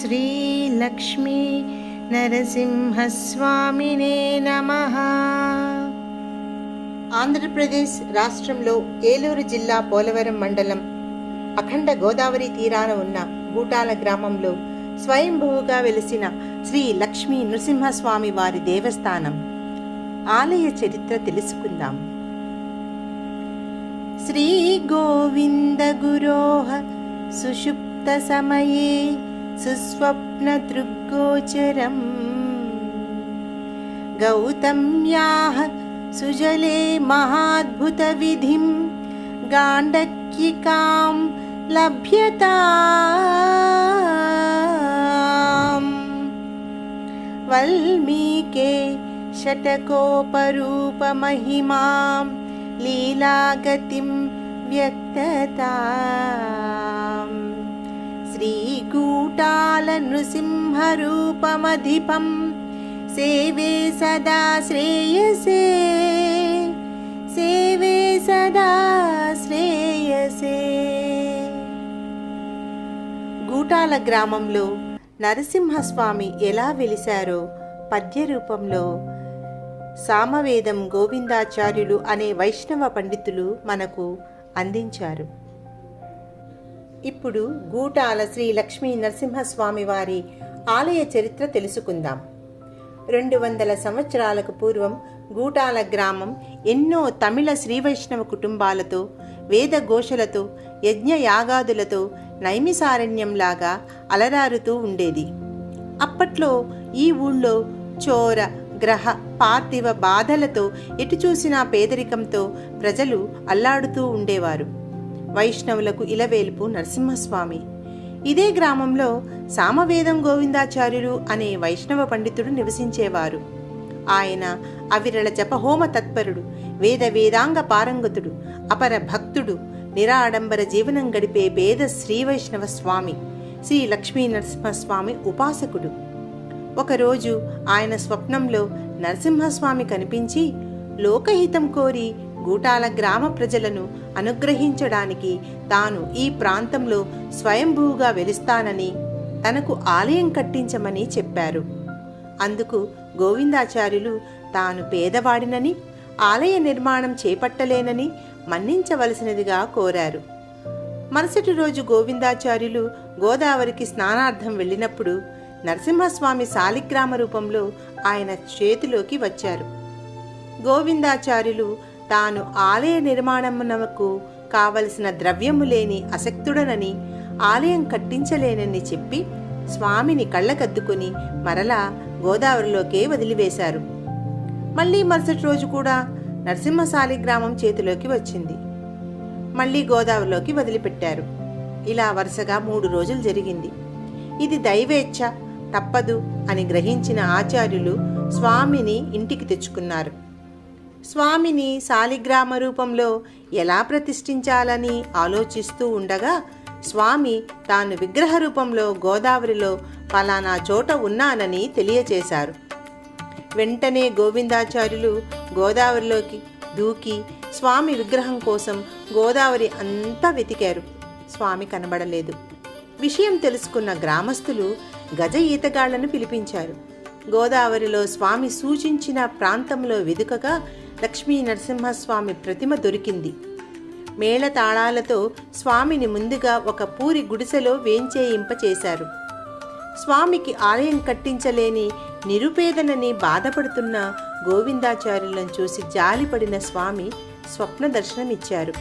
శ్రీలక్ష్మీ నరసింహస్వామినే నమ. ఆంధ్రప్రదేశ్ రాష్ట్రంలో ఏలూరు జిల్లా పోలవరం మండలం అఖండ గోదావరి తీరాన ఉన్న గూటాల గ్రామంలో స్వయంభువుగా వెలిసిన శ్రీ లక్ష్మీ నృసింహస్వామి వారి దేవస్థానం. ఆలయ చరిత్ర తెలుసుకుందాం. శ్రీ గోవింద గురోహ సుషుప్త సమయే सुस्वप्नदृग्गोचरम् गौतम्याः सुजले महाद्भुतविधिं गाण्डक्यिकां लभ्यता वल्मीके शतकोपरूपमहिमां लीलागतिं व्यक्तता శ్రీకూటాల నృసింహరూపమధిపం. సేవే సదా శ్రేయసే సేవే సదా శ్రేయసే. గూటాల గ్రామంలో నరసింహస్వామి ఎలా వెలిశారో పద్య రూపంలో సామవేదం గోవిందాచార్యులు అనే వైష్ణవ పండితులు మనకు అందించారు. ఇప్పుడు గూటాల శ్రీ లక్ష్మీ నరసింహస్వామి వారి ఆలయ చరిత్ర తెలుసుకుందాం. రెండు వందల సంవత్సరాలకు పూర్వం గూటాల గ్రామం ఎన్నో తమిళ శ్రీవైష్ణవ కుటుంబాలతో వేద ఘోషలతో యజ్ఞయాగాదులతో నైమిసారణ్యంలాగా అలరారుతూ ఉండేది. అప్పట్లో ఈ ఊళ్ళో చోర గ్రహ పార్థివ బాధలతో ఎటు చూసినా పేదరికంతో ప్రజలు అల్లాడుతూ ఉండేవారు. వైష్ణవులకు ఇలవేల్పు నరసింహస్వామి. ఇదే గ్రామంలో సామవేదం గోవిందాచార్యులు అనే వైష్ణవ పండితుడు నివసించేవారు. ఆయన అవిరళ జపహోమ తత్పరుడు వేద వేదాంగ పారంగతుడు అపర భక్తుడు నిరాడంబర జీవనం గడిపే పేద శ్రీ వైష్ణవ స్వామి శ్రీ లక్ష్మీ నరసింహస్వామి ఉపాసకుడు. ఒకరోజు ఆయన స్వప్నంలో నరసింహస్వామి కనిపించి లోకహితం కోరి గూటాల గ్రామ ప్రజలను అనుగ్రహించడానికి తాను ఈ ప్రాంతంలో స్వయంభూగా వెలుస్తానని తనకు ఆలయం కట్టించమని చెప్పారు. అందుకు గోవిందాచార్యులు తాను పేదవాడినని ఆలయ నిర్మాణం చేపట్టలేనని మన్నించవలసినదిగా కోరారు. మరుసటి రోజు గోవిందాచార్యులు గోదావరికి స్నానార్థం వెళ్ళినప్పుడు నరసింహస్వామి శాలిగ్రామ రూపంలో ఆయన చేతిలోకి వచ్చారు. గోవిందాచార్యులు తాను ఆలయ నిర్మాణమునకు కావలసిన ద్రవ్యము లేని అసక్తుడనని ఆలయం కట్టించలేనని చెప్పి స్వామిని కళ్ళకద్దుకుని మరలా గోదావరిలోకే వదిలివేశారు. మళ్ళీ మరుసటి రోజు కూడా నరసింహసాలి గ్రామం చేతిలోకి వచ్చింది. మళ్ళీ గోదావరిలోకి వదిలిపెట్టారు. ఇలా వరుసగా మూడు రోజులు జరిగింది. ఇది దైవేచ్ఛ తప్పదు అని గ్రహించిన ఆచార్యులు స్వామిని ఇంటికి తెచ్చుకున్నారు. స్వామిని శాలిగ్రామ రూపంలో ఎలా ప్రతిష్ఠించాలని ఆలోచిస్తూ ఉండగా స్వామి తాను విగ్రహ రూపంలో గోదావరిలో పలానా చోట ఉన్నానని తెలియచేశారు. వెంటనే గోవిందాచార్యులు గోదావరిలోకి దూకి స్వామి విగ్రహం కోసం గోదావరి అంతా వెతికారు. స్వామి కనబడలేదు. విషయం తెలుసుకున్న గ్రామస్తులు గజ ఈతగాళ్ళను పిలిపించారు. గోదావరిలో స్వామి సూచించిన ప్రాంతంలో వెదుకగా లక్ష్మీ నరసింహస్వామి ప్రతిమ దొరికింది. మేళతాళాలతో స్వామిని ముందుగా ఒక పూరి గుడిసెలో వేంచేయింప చేశారు స్వామికి ఆలయం కట్టించలేని నిరుపేదనని బాధపడుతున్న గోవిందాచార్యులను చూసి జాలిపడిన స్వామి స్వప్న దర్శనమిచ్చారు.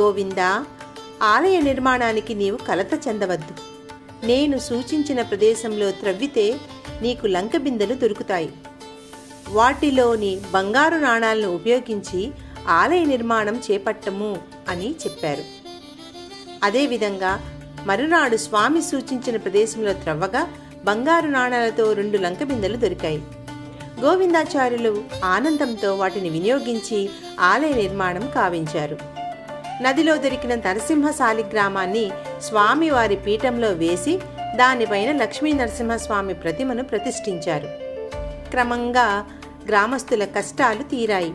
గోవిందా ఆలయ నిర్మాణానికి నీవు కలత చెందవద్దు. నేను సూచించిన ప్రదేశంలో త్రవ్వితే నీకు లంక బిందెలు దొరుకుతాయి. వాటిలోని బంగారు నాణాలను ఉపయోగించి ఆలయ నిర్మాణం చేపట్టము అని చెప్పారు. అదేవిధంగా మరునాడు స్వామి సూచించిన ప్రదేశంలో త్రవ్వగా బంగారు నాణాలతో రెండు లంక బిందెలు దొరికాయి. గోవిందాచార్యులు ఆనందంతో వాటిని వినియోగించి ఆలయ నిర్మాణం కావించారు. నదిలో దొరికిన నరసింహ సాలిగ్రామాన్ని స్వామివారి పీఠంలో వేసి దానిపైన లక్ష్మీ నరసింహస్వామి ప్రతిమను ప్రతిష్ఠించారు. క్రమంగా గ్రామస్తుల కష్టాలు తీరాయి.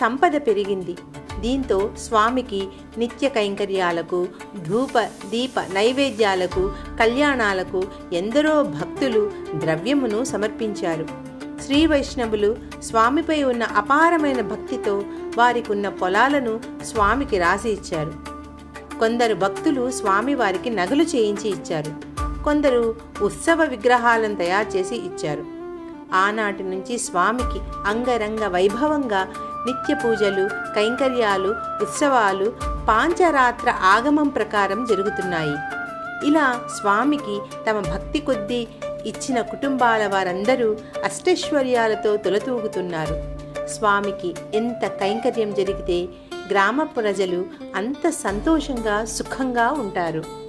సంపద పెరిగింది. దీంతో స్వామికి నిత్య కైంకర్యాలకు ధూప దీప నైవేద్యాలకు కళ్యాణాలకు ఎందరో భక్తులు ద్రవ్యమును సమర్పించారు. శ్రీ వైష్ణవులు స్వామిపై ఉన్న అపారమైన భక్తితో వారికున్న పొలాలను స్వామికి రాసి ఇచ్చారు. కొందరు భక్తులు స్వామివారికి నగలు చేయించి ఇచ్చారు. కొందరు ఉత్సవ విగ్రహాలను తయారు చేసి ఇచ్చారు. ఆనాటి నుంచి స్వామికి అంగరంగ వైభవంగా నిత్య పూజలు కైంకర్యాలు ఉత్సవాలు పాంచరాత్ర ఆగమం ప్రకారం జరుగుతున్నాయి. ఇలా స్వామికి తమ భక్తి కొద్దీ ఇచ్చిన కుటుంబాల వారందరూ అష్టైశ్వర్యాలతో తొలతూగుతున్నారు. స్వామికి ఎంత కైంకర్యం జరిగితే గ్రామ ప్రజలు అంత సంతోషంగా సుఖంగా ఉంటారు.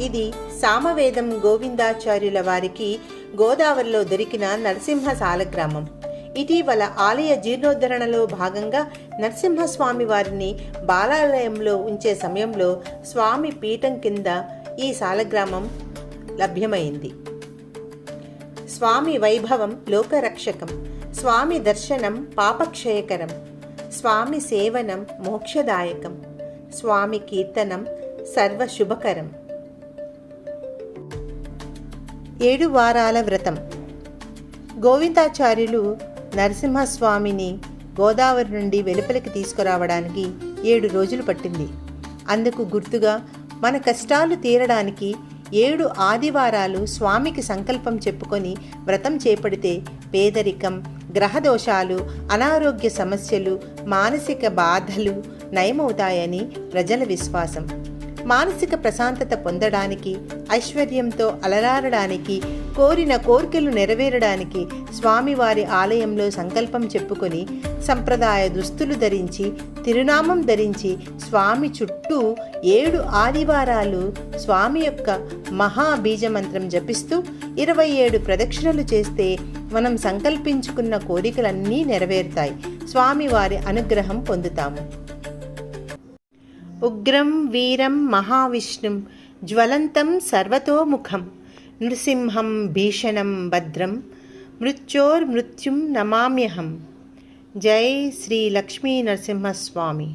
ఇది సామవేదం గోవిందాచార్యుల వారికి గోదావరిలో దొరికిన నరసింహ సాలగ్రామం ఇటీవల ఆలయ జీర్ణోద్ధరణలో భాగంగా నరసింహస్వామి వారిని బాలాలయంలో ఉంచే సమయంలో స్వామి పీఠం కింద ఈ సాలగ్రామం లభ్యమైంది. స్వామి వైభవం లోకరక్షకం. స్వామి దర్శనం పాపక్షయకరం. స్వామి సేవనం మోక్షదాయకం. స్వామి కీర్తనం సర్వశుభకరం. ఏడు వారాల వ్రతం. గోవిందాచార్యులు నరసింహస్వామిని గోదావరి నుండి వెలుపలికి తీసుకురావడానికి ఏడు రోజులు పట్టింది. అందుకు గుర్తుగా మన కష్టాలు తీరడానికి ఏడు ఆదివారాలు స్వామికి సంకల్పం చెప్పుకొని వ్రతం చేపడితే పేదరికం గ్రహదోషాలు అనారోగ్య సమస్యలు మానసిక బాధలు నయమవుతాయని ప్రజల విశ్వాసం. మానసిక ప్రశాంతత పొందడానికి ఐశ్వర్యంతో అలరారడానికి కోరిన కోరికలు నెరవేరడానికి స్వామివారి ఆలయంలో సంకల్పం చెప్పుకొని సంప్రదాయ దుస్తులు ధరించి తిరునామం ధరించి స్వామి చుట్టూ ఏడు ఆదివారాలు స్వామి యొక్క మహాబీజమంత్రం జపిస్తూ ఇరవై ఏడు ప్రదక్షిణలు చేస్తే మనం సంకల్పించుకున్న కోరికలన్నీ నెరవేరుతాయి. స్వామివారి అనుగ్రహం పొందుతాము. ఉగ్రం వీరం మహావిష్ణుం జ్వలంతం సర్వతోముఖం నృసింహం భీషణం భద్రం మృత్యోర్మృత్యుం నమామ్యహం. జై శ్రీ లక్ష్మీ నరసింహస్వామి